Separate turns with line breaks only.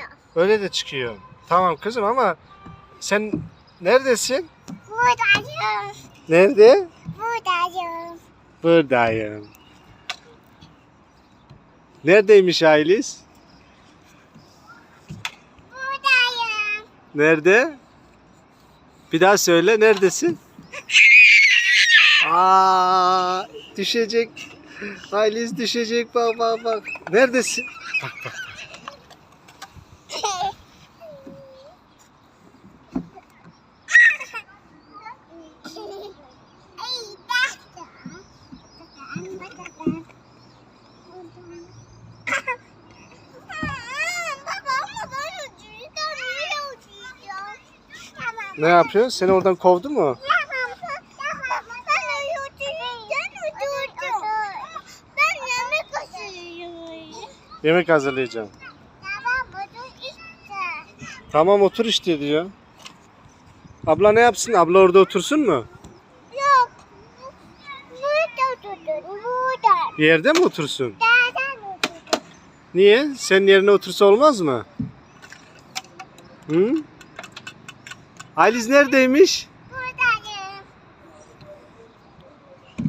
çıkıyor.
Öyle de çıkıyor. Tamam kızım ama sen neredesin?
Buradayım.
Nerede?
Buradayım.
Buradayım. Neredeymiş Ailis?
Buradayım.
Nerede? Bir daha söyle neredesin? Aa, düşecek. Ailis düşecek bak bak bak. Neredesin? Bak bak.
Ay, bak. Baba ama ben uçuracağım. Niye uçuracağım? Tamam.
Ne yapıyorsun? Seni oradan kovdu mu? Yemek hazırlayacağım.
Tamam. Bunu işte.
Tamam otur işte diyor. Abla ne yapsın? Abla orada otursun mu?
Yok. Burada oturdu. Burada.
Yerde mi otursun?
Nereden oturdu?
Niye? Senin yerine otursa olmaz mı? Hı? Aliz neredeymiş?